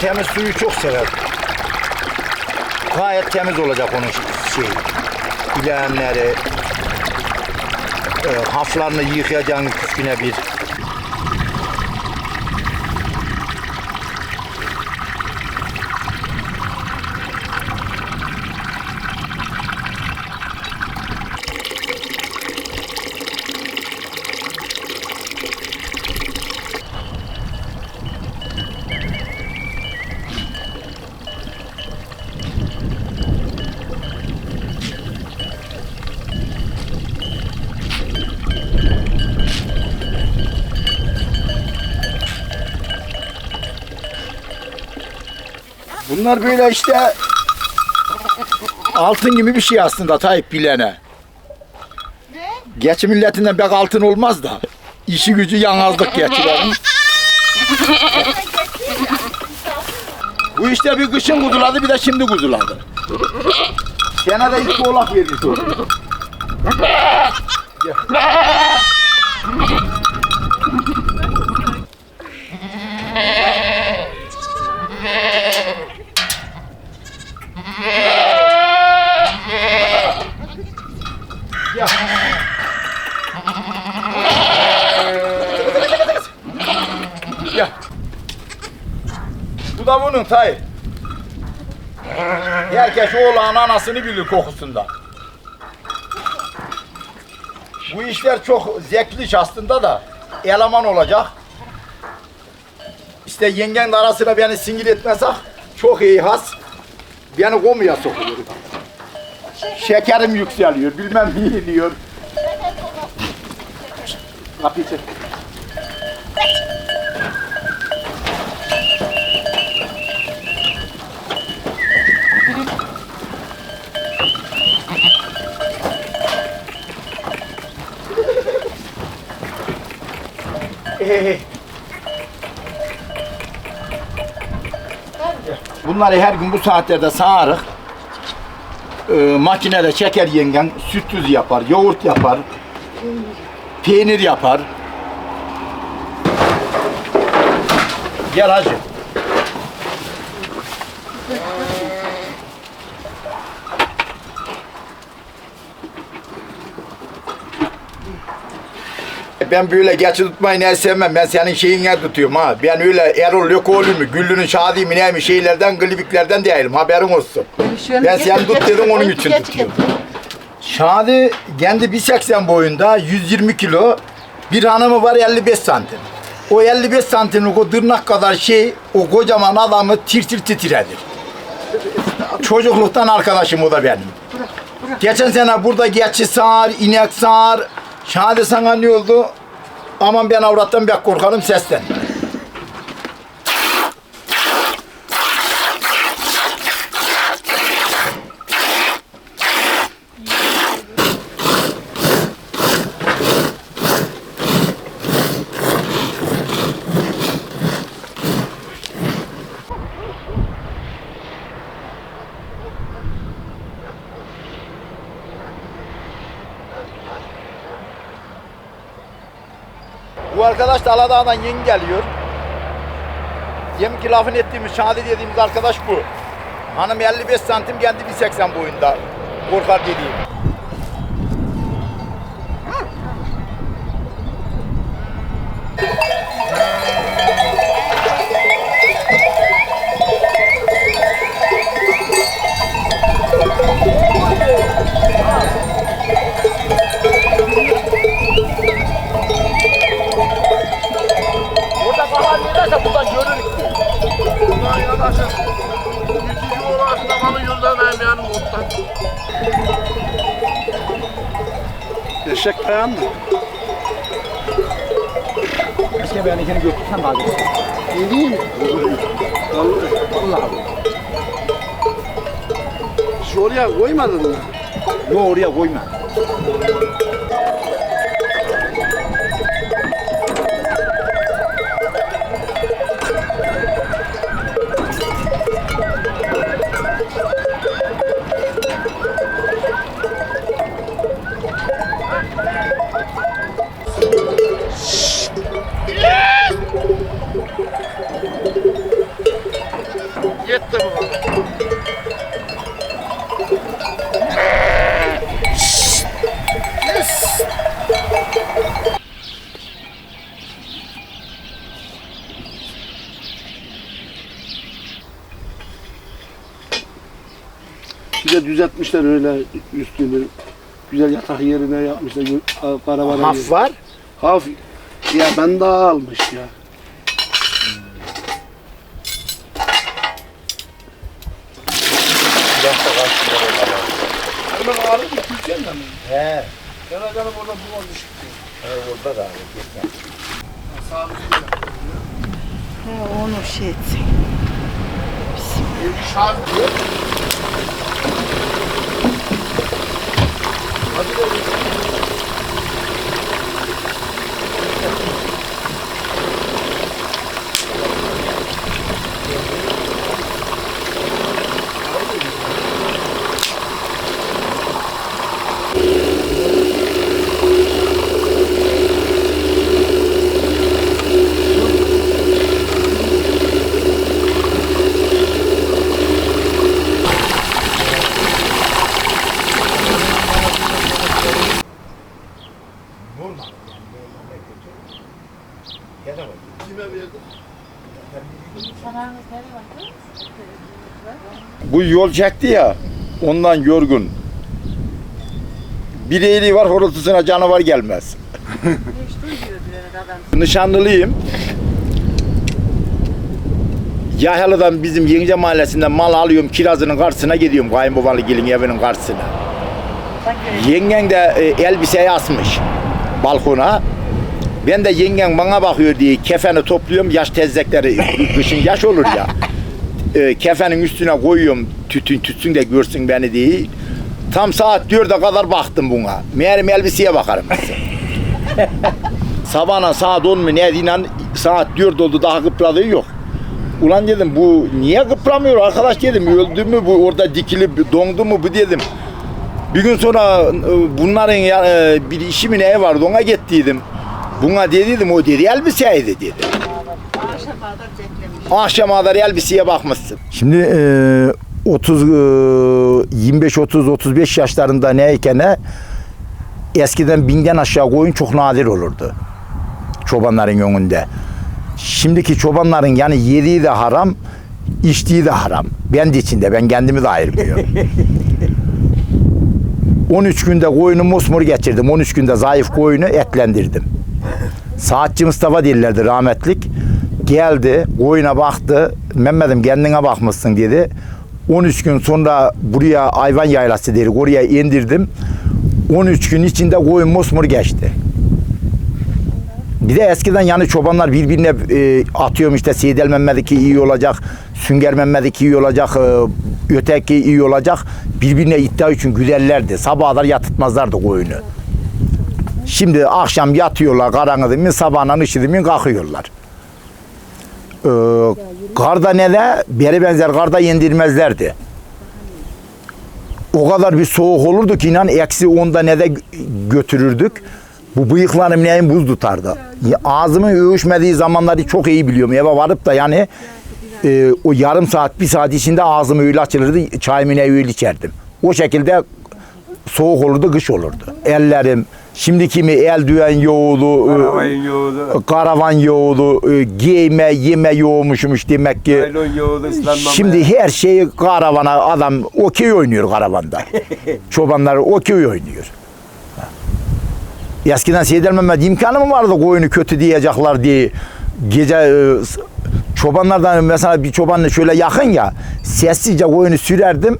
Temiz suyu çok sever. Gayet temiz olacak onun şeyi. Bileğenleri, e, haflarını yıkayacaksın üç güne bir. Bunlar böyle işte altın gibi bir şey aslında Tayyip bilene. Geçi milletinden pek altın olmaz da. İşi gücü yalnızlık geçilerin. Bu işte bir kışın kuzuladı bir de şimdi kuzuladı. Senede iki oğlak vermiş oldu. Gel. Bu da bunun Tayyip. Herkes oğlan anasını bilir kokusundan. Bu işler çok zevkli iş aslında da eleman olacak. İşte yengen arasına beni singil etmezsek çok iyi has. Beni komuya sokuyor. Şekerim yükseliyor, bilmem ne diyor. Kapıyı çek. Bunları her gün bu saatlerde sağarık. Ee, makinede çeker yengen, süt tüzü yapar, yoğurt yapar, peynir yapar. Gel hacı. Ben böyle geçi tutmayı ne sevmem. Ben senin şeyine tutuyorum ha. Ben öyle Erol Lökoğlu mu, Güllü'nün Şadi mi ne mi şeylerden, klibiklerden değilim. Haberin olsun. Ben sen tut dedim onun için tutuyorum. Şadi kendi 1.80 boyunda 120 kilo. Bir hanımı var 55 santim. O 55 santimlik o tırnak kadar şey o kocaman adamı tir tir titredir. Çocukluktan arkadaşım o da benim. Geçen sene burada geçi sağır, inek sağır. Şadi sana ne oldu? Aman ben avrattan pek korkarım sesten. Bu arkadaş da Aladağ'dan yeni geliyor. Diyelim ki lafın ettiğimiz, Şadi dediğimiz arkadaş bu. Hanım 55 santim, kendi 1.80 boyunda. Korkar dediğim. Eşek dayan mı? Keşke ben ikini götürsem daha güzel. Vallahi. Şu oraya koymadın mı? Yok oraya koyma. Güzel düzeltmişler öyle üstünü. Güzel yatak yerine yapmışlar. Karavana Haf var. Haf. Ya ben daha almış ya. Hemen ağrı mı? Türkiye'den mi? He. Ben canım orada duvar düşük. Orada da abi. Ha, onu şey etsin. Şarj diyor. Bu yol çekti ya. Ondan yorgun. Bir iyiliği var horultusuna canavar gelmez. Nişanlılıyım. Yahalı'dan bizim Yenice Mahallesi'nden mal alıyorum. Kirazının karşısına gidiyorum. Kayınbabalı gelin evinin karşısına. Yengen de e, elbiseyi asmış balkona. Ben de yengen bana bakıyor diye kefeni topluyorum. Yaş tezekleri kışın yaş olur ya. E, kefenin üstüne koyuyorum tütün tütsün de görsün beni diye. Tam saat 4'e kadar baktım buna. Meğerim elbiseye bakarım. Sabahına saat 10 mu ne inan saat 4 oldu daha kıpradığı yok. Ulan dedim bu niye kıpramıyor arkadaş dedim öldü mü bu orada dikili dondu mu bu dedim. Bir gün sonra e, bunların e, bir işi mi ne vardı ona gittiydim. Buna dediydim o dedi elbiseydi dedi. Akşama kadar elbiseye bakmışsın. Şimdi e, 30 25 30 35 yaşlarında neyken ne eskiden binden aşağı koyun çok nadir olurdu. Çobanların önünde. Şimdiki çobanların yani yediği de haram, içtiği de haram. Ben de içinde, ben kendimi de ayırmıyorum. 13 günde koyunu mosmor geçirdim. 13 günde zayıf koyunu etlendirdim. Saatçi Mustafa dillerdi rahmetlik. Geldi, koyuna baktı. Mehmet'im kendine bakmışsın dedi. 13 gün sonra buraya hayvan yaylası dedik. Oraya indirdim. 13 gün içinde koyun mosmor geçti. Bir de eskiden yani çobanlar birbirine e, atıyorum işte Seyidel Mehmet'inki iyi olacak, Sünger Mehmet'inki iyi olacak, e, öteki iyi olacak. Birbirine iddia için güzellerdi. Sabahlar yatırtmazlardı koyunu. Şimdi akşam yatıyorlar karanlığı mı sabahına ışıdı mı kalkıyorlar. Ee, karda ne de beri benzer karda yendirmezlerdi. O kadar bir soğuk olurdu ki inan eksi onda ne de götürürdük. Bu bıyıklarım neyin buz tutardı. Ağzımın övüşmediği zamanları çok iyi biliyorum. Eve varıp da yani e, o yarım saat bir saat içinde ağzım öyle açılırdı. Çayımı öyle içerdim. O şekilde soğuk olurdu, kış olurdu. Ellerim, şimdiki mi eldiven yoğulu, e, Arabayın yoğurdu. karavan yoğulu, e, giyme, yeme yoğmuşmuş demek ki. Islanmamaya. Şimdi her şeyi karavana adam okey oynuyor karavanda. Çobanlar okey oynuyor. Eskiden Seydel Mehmet imkanı mı vardı koyunu kötü diyecekler diye gece e, çobanlardan mesela bir çobanla şöyle yakın ya sessizce koyunu sürerdim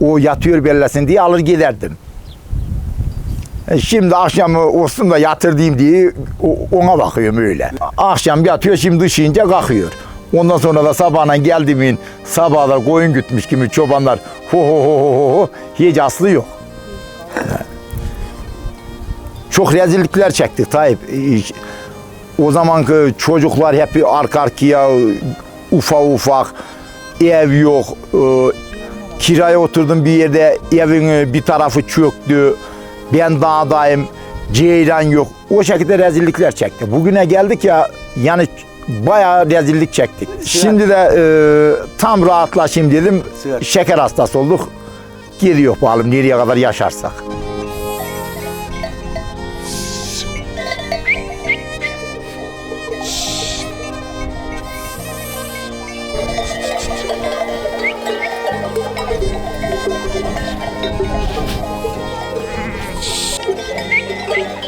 o yatıyor bellesin diye alır giderdim. E, Şimdi akşam olsun da yatırdayım diye ona bakıyorum öyle. Akşam yatıyor şimdi ışıyınca kalkıyor. Ondan sonra da sabahına geldiğimin sabahlar koyun gütmüş gibi çobanlar ho ho ho ho ho hiç aslı yok. Çok rezillikler çektik Tayyip. O zamanki çocuklar hep arka arkaya ufak ufak ev yok. e, Kiraya oturdum bir yerde evin e, bir tarafı çöktü. Ben dağdayım. Ceylan yok. O şekilde rezillikler çekti. Bugüne geldik ya yani bayağı rezillik çektik. Şimdi de e, tam rahatlaşayım dedim. Şeker hastası olduk. Gidiyor bakalım nereye kadar yaşarsak. Hey!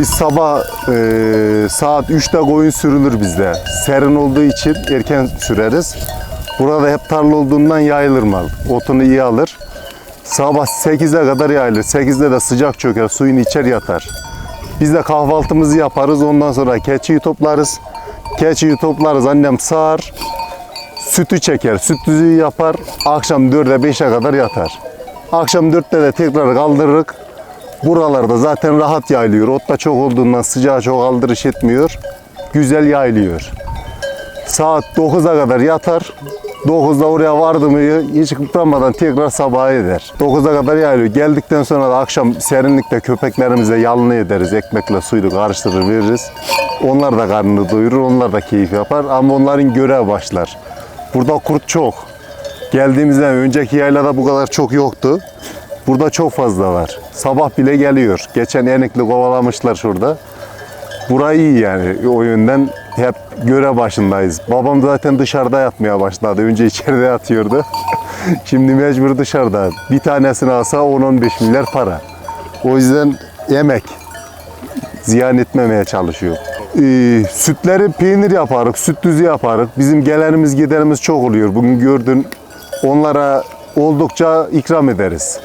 Biz sabah e, saat 3'te koyun sürülür bizde. Serin olduğu için erken süreriz. Burada hep tarla olduğundan yayılır mal. Otunu iyi alır. Sabah 8'e kadar yayılır. 8'de de sıcak çöker, suyunu içer yatar. Biz de kahvaltımızı yaparız. Ondan sonra keçiyi toplarız. Keçiyi toplarız. Annem sağar. Sütü çeker. Süt yapar. Akşam 4'e 5'e kadar yatar. Akşam 4'te de tekrar kaldırırız. Buralarda zaten rahat yayılıyor. Ot da çok olduğundan sıcağı çok aldırış etmiyor. Güzel yayılıyor. Saat 9'a kadar yatar. 9'da oraya vardı mı hiç kıpırmadan tekrar sabah eder. 9'a kadar yayılıyor. Geldikten sonra da akşam serinlikte köpeklerimize yalını ederiz. Ekmekle suyla karıştırır veririz. Onlar da karnını doyurur. Onlar da keyif yapar. Ama onların görev başlar. Burada kurt çok. Geldiğimizden önceki yaylada bu kadar çok yoktu. Burada çok fazla var. Sabah bile geliyor. Geçen enikli kovalamışlar şurada. Burayı iyi yani o yönden hep göre başındayız. Babam zaten dışarıda yatmaya başladı. Önce içeride yatıyordu. Şimdi mecbur dışarıda. Bir tanesini alsa 10-15 milyar para. O yüzden emek ziyan etmemeye çalışıyor. Ee, sütleri peynir yaparız, süt düzü yaparız. Bizim gelenimiz giderimiz çok oluyor. Bugün gördün onlara oldukça ikram ederiz.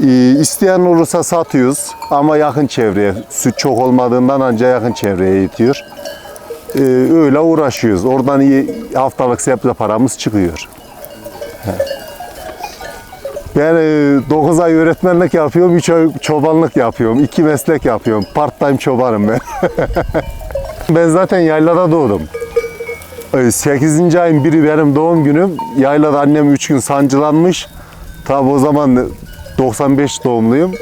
Ee, isteyen olursa satıyoruz ama yakın çevreye. Süt çok olmadığından ancak yakın çevreye yetiyor. Ee, öyle uğraşıyoruz. Oradan iyi haftalık sebze paramız çıkıyor. Ben 9 ay öğretmenlik yapıyorum, 3 ay çobanlık yapıyorum. 2 meslek yapıyorum. Part time çobanım ben. ben zaten yaylada doğdum. 8. ayın biri benim doğum günüm. Yaylada annem 3 gün sancılanmış. Tabi o zaman 95 doğumluyum.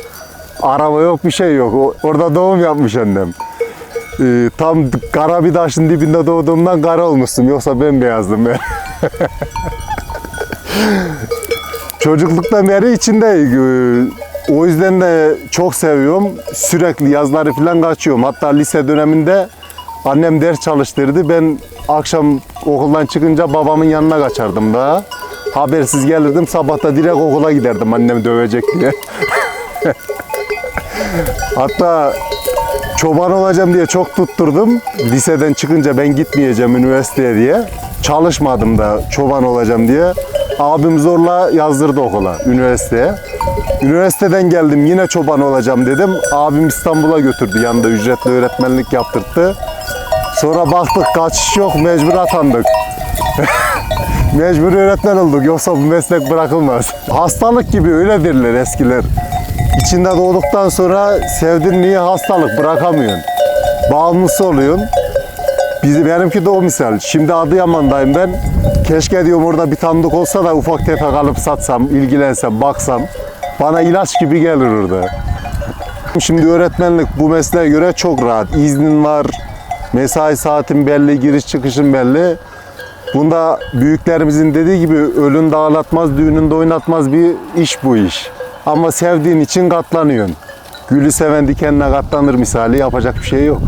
Araba yok bir şey yok. Orada doğum yapmış annem. Ee, tam kara bir taşın dibinde doğduğumdan kara olmuşsun. Yoksa bembeyazdım ben. Çocukluktan beri içindeyim. Ee, O yüzden de çok seviyorum. Sürekli yazları falan kaçıyorum. Hatta lise döneminde annem ders çalıştırdı. Ben akşam okuldan çıkınca babamın yanına kaçardım daha. Habersiz gelirdim. Sabah da direkt okula giderdim annem dövecek diye. Hatta çoban olacağım diye çok tutturdum. Liseden çıkınca ben gitmeyeceğim üniversiteye diye. Çalışmadım da çoban olacağım diye. Abim zorla yazdırdı okula, üniversiteye. Üniversiteden geldim yine çoban olacağım dedim. Abim İstanbul'a götürdü yanında ücretli öğretmenlik yaptırttı. Sonra baktık kaçış yok mecbur atandık. Mecbur öğretmen olduk yoksa bu meslek bırakılmaz. Hastalık gibi öyledirler eskiler. İçinde doğduktan sonra sevdiğin niye hastalık bırakamıyorsun. Bağımlısı oluyorsun. Bizim benimki de o misal. Şimdi Adıyaman'dayım ben. Keşke diyorum orada bir tanıdık olsa da ufak tefek alıp satsam, ilgilensem, baksam. Bana ilaç gibi gelir orada. Şimdi öğretmenlik bu mesleğe göre çok rahat. İznin var, mesai saatin belli, giriş çıkışın belli. Bunda büyüklerimizin dediği gibi ölün dağlatmaz, düğünün de oynatmaz bir iş bu iş. Ama sevdiğin için katlanıyorsun. Gülü seven dikenine katlanır misali yapacak bir şey yok.